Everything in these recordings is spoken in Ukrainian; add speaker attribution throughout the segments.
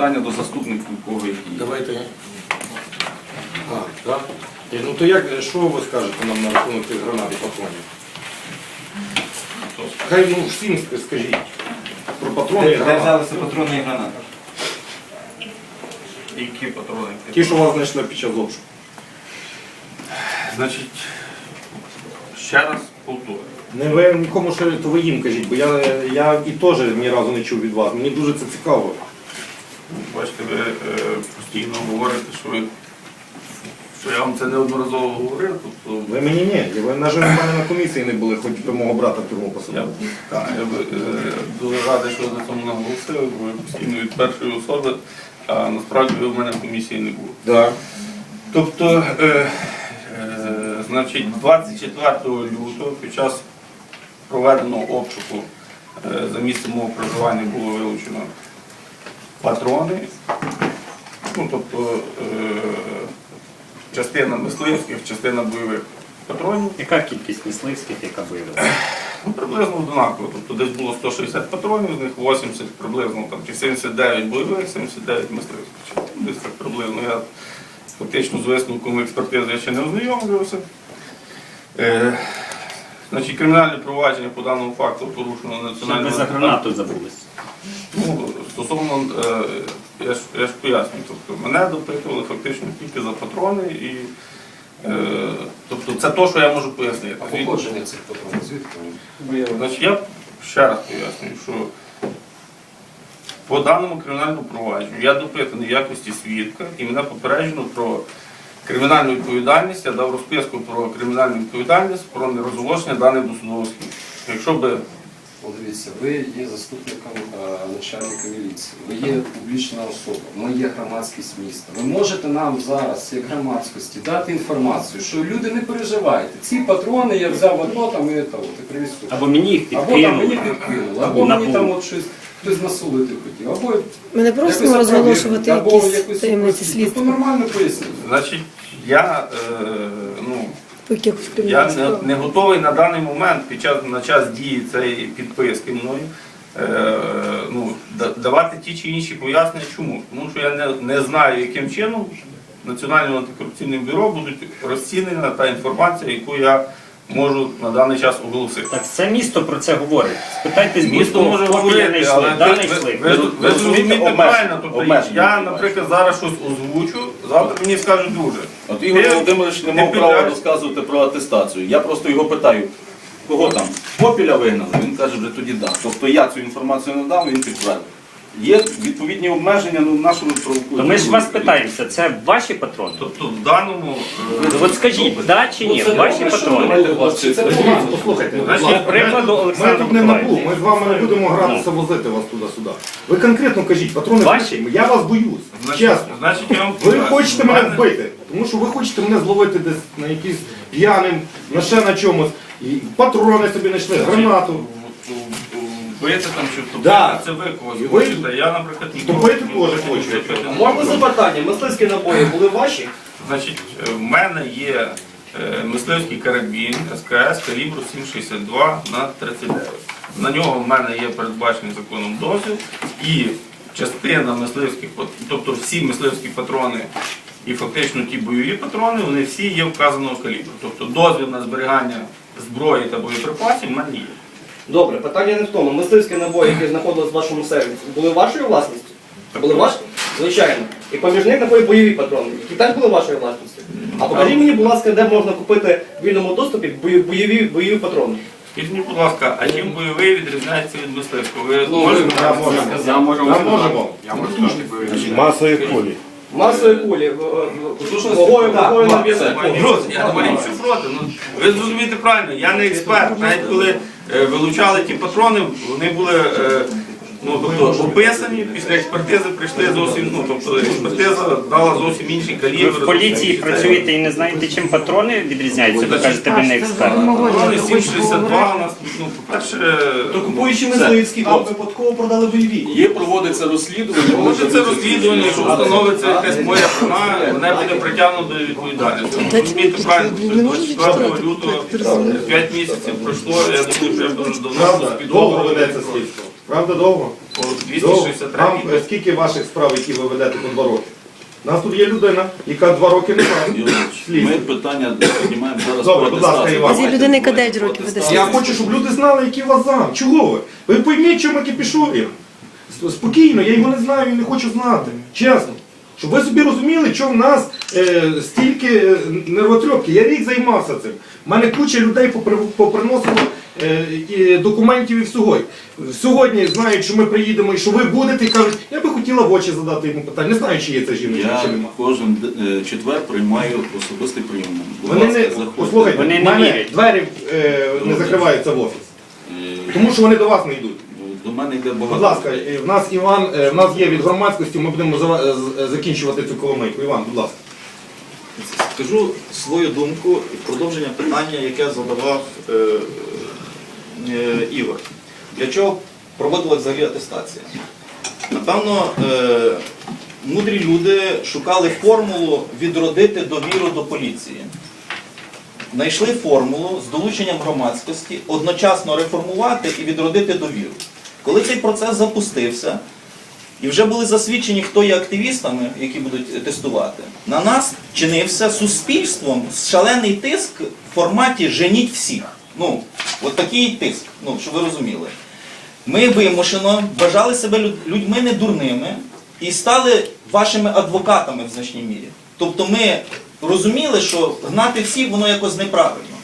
Speaker 1: питання до заступників, у кого які. є.
Speaker 2: Давайте. А, так? Е, Ну то як, що ви скажете нам на рахунок тих гранат і патронів? Хай ну всім ск- скажіть. Про патрони і
Speaker 1: Де
Speaker 2: гранати.
Speaker 1: взялися патрони і гранати? Які патрони?
Speaker 2: Ті, що вас знайшли під час обшуку.
Speaker 1: Значить, ще раз повторюю.
Speaker 2: Не ви нікому що то ви їм кажіть, бо я, я і теж ні разу не чув від вас. Мені дуже це цікаво.
Speaker 1: Бачите, ви е, постійно говорите, що, ви, що я вам це неодноразово говорив. Тобто,
Speaker 2: Ви мені ні. Ви навіть в мене на комісії не були, хоч би мого брата в тюрму
Speaker 1: я,
Speaker 2: посадили.
Speaker 1: так, я би, е, дуже радий, що ви на цьому наголосили, бо ви постійно від першої особи, а насправді ви в мене в комісії не було.
Speaker 2: Да.
Speaker 1: Тобто, е, е, значить, 24 лютого під час проведеного обшуку е, за місцем мого проживання було вилучено патрони, ну, тобто е, частина мисливських, частина бойових патронів.
Speaker 3: Яка кількість мисливських, яка бойова?
Speaker 1: Ну, приблизно однаково. Тобто десь було 160 патронів, з них 80 приблизно там, чи 79 бойових, 79 мисливських. Десь так приблизно. Я фактично з висновком експертизи я ще не ознайомлювався. Е, значить, кримінальне провадження по даному факту порушено
Speaker 3: Щоб ви за гранату забулись.
Speaker 1: Ну, стосовно, е, я ж, я ж пояснюю, тобто мене допитували фактично тільки за патрони і е, тобто це те, що я можу пояснити.
Speaker 4: А походження цих патронів звідки?
Speaker 1: Значить, я ще раз пояснюю, що по даному кримінальному провадженню я допитаний в якості свідка і мене попереджено про кримінальну відповідальність, я дав розписку про кримінальну відповідальність, про нерозголошення даних до судового слідства. Якщо би
Speaker 4: дивіться, ви є заступником е, начальника міліції, ви є публічна особа, ми є громадськість міста. Ви можете нам зараз, як громадськості, дати інформацію, що люди не переживайте. Ці патрони я взяв одно там і того, ти привіз сюди.
Speaker 3: Або мені їх
Speaker 4: Або там мені
Speaker 3: підкинули.
Speaker 4: підкинули, або мені там от щось хтось насулити хотів, або
Speaker 5: Ми не просимо розголошувати
Speaker 4: або
Speaker 5: якісь таємниці
Speaker 4: тобто
Speaker 5: слідства
Speaker 4: нормально поясніть.
Speaker 1: Значить, я, е,
Speaker 5: по якихось
Speaker 1: я
Speaker 5: кримінальних
Speaker 1: не,
Speaker 5: справах.
Speaker 1: не готовий на даний момент, під час, на час дії цієї підписки мною, е, ну, давати ті чи інші пояснення, чому. Тому що я не, не знаю, яким чином Національним антикорупційним бюро будуть розцінена та інформація, яку я можу на даний час оголосити.
Speaker 3: Так це місто про це говорить. Спитайте з
Speaker 1: Місто може говорити, але ви, ви,
Speaker 3: йшли.
Speaker 1: ви, ви, ви зрозумієте
Speaker 6: обмеження,
Speaker 1: правильно. Тобто я, наприклад, зараз щось озвучу, завтра мені скажуть дуже.
Speaker 6: От Ігор Володимирович не мав права розказувати про атестацію. Я просто його питаю, кого там Попіля вигнали? Він каже, вже тоді да. Тобто я цю інформацію надав, він підтвердив. Є відповідні обмеження, ну нашому провокують.
Speaker 3: То ми ж вас питаємося, це ваші патрони?
Speaker 1: Тобто в даному е,
Speaker 3: Ну, От скажіть, да чи ні, ваші патрони?
Speaker 2: Послухайте, будь
Speaker 3: Прикладу
Speaker 2: Ми
Speaker 3: Олександра
Speaker 2: тут не набу, ми з вами не будемо гратися, возити вас туди-сюди. Ви конкретно кажіть, патрони
Speaker 3: Ваші?
Speaker 2: ваші? Я вас боюсь, чесно.
Speaker 1: значить, я вам
Speaker 2: Ви хочете мене
Speaker 1: мене-
Speaker 2: вбити, тому що ви хочете мене зловити десь на якийсь п'яним, на ще на чомусь. І патрони собі знайшли, гранату.
Speaker 1: Вбити там чи втопити,
Speaker 2: Да.
Speaker 1: це ви когось
Speaker 2: І ви-
Speaker 1: хочете. Я, наприклад, нікого не
Speaker 2: теж хочу.
Speaker 1: не
Speaker 7: Можна запитання? Мисливські набої були ваші?
Speaker 1: Значить, е, в мене є е, мисливський карабін СКС калібру 7,62 на 39. На нього в мене є передбачений законом дозвіл і частина мисливських, пат- тобто всі мисливські патрони і фактично ті бойові патрони, вони всі є вказаного калібру. Тобто дозвіл на зберігання зброї та боєприпасів в мене є.
Speaker 7: Добре, питання не в тому. Мисливські набої, які знаходились в вашому сервісі, були вашою власністю? Були ваші? Звичайно. І поміж них знаходять бойові патрони, які теж були вашою власністю. А покажіть мені, будь ласка, де можна купити в вільному доступі бойові, бойові патрони.
Speaker 1: Скажіть мені, будь ласка, а чим бойовий відрізняється від мисливського? Ви
Speaker 4: Ну,
Speaker 1: можете
Speaker 4: ви-
Speaker 1: сказати?
Speaker 2: Я можу. Я можемо.
Speaker 8: Масові кулі.
Speaker 7: Масові кулі, в- в- вагою, вагою на
Speaker 1: Друзі, я говорю, проти. Ну, ви зрозумієте правильно, я не експерт. Навіть коли е, вилучали ті патрони, вони були е, ну, тобто, описані, після експертизи прийшли зовсім, ну, тобто експертиза дала зовсім інший
Speaker 3: Ви в поліції працюєте і не знаєте, чим патрони відрізняються, ви кажете, ви не експерт.
Speaker 1: Патрони 762 у нас, ну, по-перше,
Speaker 7: То купуючи мисливські, то випадково продали бойові.
Speaker 6: Є, проводиться розслідування.
Speaker 1: Це розслідування, якщо встановиться якась моя вина, мене буде притягнуто до відповідальності. Розумієте правильно, 24 лютого 5 місяців пройшло, я думаю, що я дуже давно
Speaker 2: Правда,
Speaker 1: під
Speaker 2: довго
Speaker 1: договором.
Speaker 2: ведеться слідство. Правда, довго?
Speaker 1: По
Speaker 2: Довго.
Speaker 1: 263
Speaker 2: Там е, скільки ваших справ, які ви ведете по два роки? У нас тут є людина, яка два роки не має.
Speaker 6: Юрійович, Ми питання піднімаємо зараз
Speaker 2: Добре, будь ласка,
Speaker 6: атестацію.
Speaker 2: Іван.
Speaker 5: Зі людини
Speaker 6: про
Speaker 5: кадеть років
Speaker 6: атестацію.
Speaker 2: Я хочу, щоб люди знали, які у вас зам. Чого ви? Ви пойміть, чому я кипішую. Спокійно, я його не знаю і не хочу знати. Чесно. Щоб ви собі розуміли, що в нас е, стільки е, нервотрепки. Я рік займався цим. У мене куча людей попри- поприносило документів і всього. Сьогодні знають, що ми приїдемо і що ви будете, і кажуть, я би хотіла в очі задати йому питання. Не знаю, чи є це жіночка,
Speaker 6: Я
Speaker 2: чи нема.
Speaker 6: кожен е, четвер приймаю особистий прийом. Будь
Speaker 2: Вони
Speaker 6: ласка,
Speaker 2: не
Speaker 6: заходьте.
Speaker 2: послухайте,
Speaker 3: Вони
Speaker 2: в
Speaker 3: не
Speaker 2: мене
Speaker 3: вірять.
Speaker 2: двері е, не закриваються в офіс.
Speaker 6: Е,
Speaker 2: Тому що вони до вас не йдуть.
Speaker 6: До мене йде багато.
Speaker 2: Будь ласка, е, в нас Іван, е, в нас є від громадськості, ми будемо зава- е, з- е, закінчувати цю коломийку. Іван, будь ласка.
Speaker 9: Скажу свою думку і продовження питання, яке задавав е, е, Ігор. Для чого проводилася взагалі атестація? Напевно, е, мудрі люди шукали формулу відродити довіру до поліції. Знайшли формулу з долученням громадськості одночасно реформувати і відродити довіру. Коли цей процес запустився, і вже були засвідчені, хто є активістами, які будуть тестувати. На нас чинився суспільством шалений тиск в форматі женіть всіх. Ну, от такий тиск, ну, щоб ви розуміли. Ми вимушено вважали себе людьми недурними і стали вашими адвокатами в значній мірі. Тобто ми розуміли, що гнати всіх воно якось неправильно.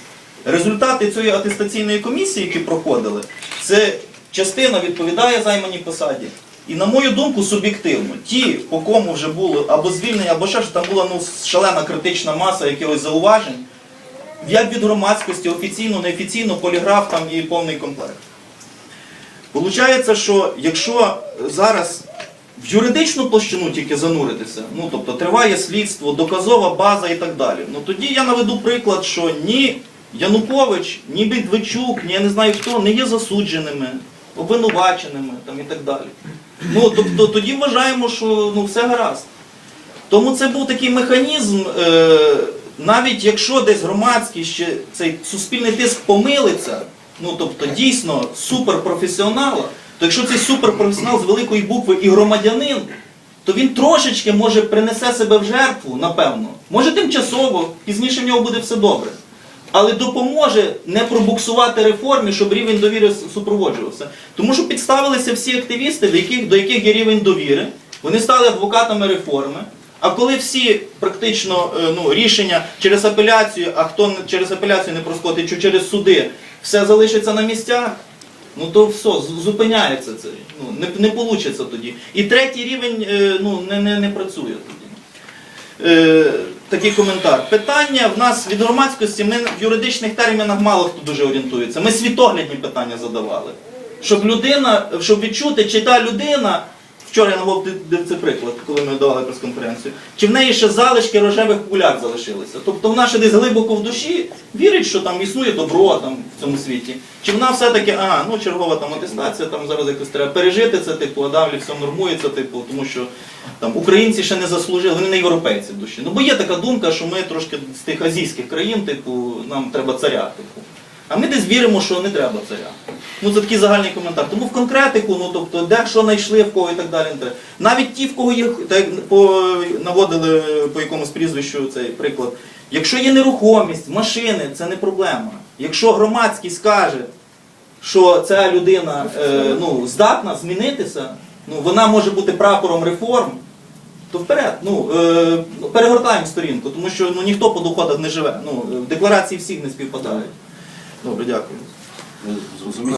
Speaker 9: Результати цієї атестаційної комісії, які проходили, це частина відповідає займаній посаді. І на мою думку, суб'єктивно, ті, по кому вже було або звільнення, або ще ж там була ну, шалена критична маса якихось зауважень, як від громадськості, офіційно, неофіційно, поліграф там і повний комплект. Получається, що якщо зараз в юридичну площину тільки зануритися, ну тобто триває слідство, доказова база і так далі, ну тоді я наведу приклад, що ні Янукович, ні Бідвичук, ні я не знаю хто не є засудженими, обвинуваченими там, і так далі. Ну тобто тоді вважаємо, що ну, все гаразд. Тому це був такий механізм, е, навіть якщо десь громадський ще цей суспільний тиск помилиться, ну тобто дійсно суперпрофесіонала, то якщо цей суперпрофесіонал з великої букви і громадянин, то він трошечки може принесе себе в жертву, напевно. Може тимчасово, пізніше в нього буде все добре. Але допоможе не пробуксувати реформі, щоб рівень довіри супроводжувався. Тому що підставилися всі активісти, до яких, до яких є рівень довіри, вони стали адвокатами реформи. А коли всі практично е, ну, рішення через апеляцію, а хто через апеляцію не проскотить, чи через суди, все залишиться на місцях, ну то все, зупиняється це. Ну, не, не вийде тоді. І третій рівень е, ну, не, не, не працює тоді. Е, такий коментар. Питання в нас від громадськості, ми в юридичних термінах мало хто дуже орієнтується. Ми світоглядні питання задавали. Щоб людина, щоб відчути, чи та людина, вчора я наводив це приклад, коли ми давали прес-конференцію, чи в неї ще залишки рожевих куляк залишилися. Тобто вона ще десь глибоко в душі вірить, що там існує добро там, в цьому світі. Чи вона все-таки, а, ну чергова там атестація, там зараз якось треба пережити це, типу, а далі все нормується, типу, тому що там українці ще не заслужили, вони не європейці в душі. Ну бо є така думка, що ми трошки з тих азійських країн, типу, нам треба царя. Типу. А ми десь віримо, що не треба царя. Ну це такий загальний коментар. Тому в конкретику, ну тобто, де що знайшли, в кого і так далі. Навіть ті, в кого є, так по, наводили по якомусь прізвищу цей приклад. Якщо є нерухомість, машини, це не проблема. Якщо громадський скаже, що ця людина е, ну, здатна змінитися, ну, вона може бути прапором реформ, то вперед, ну, е, перегортаємо сторінку, тому що ну, ніхто по доходах не живе. Ну, в декларації всіх не співпадають. Добре, дякую.
Speaker 6: Ви Зрозуміли?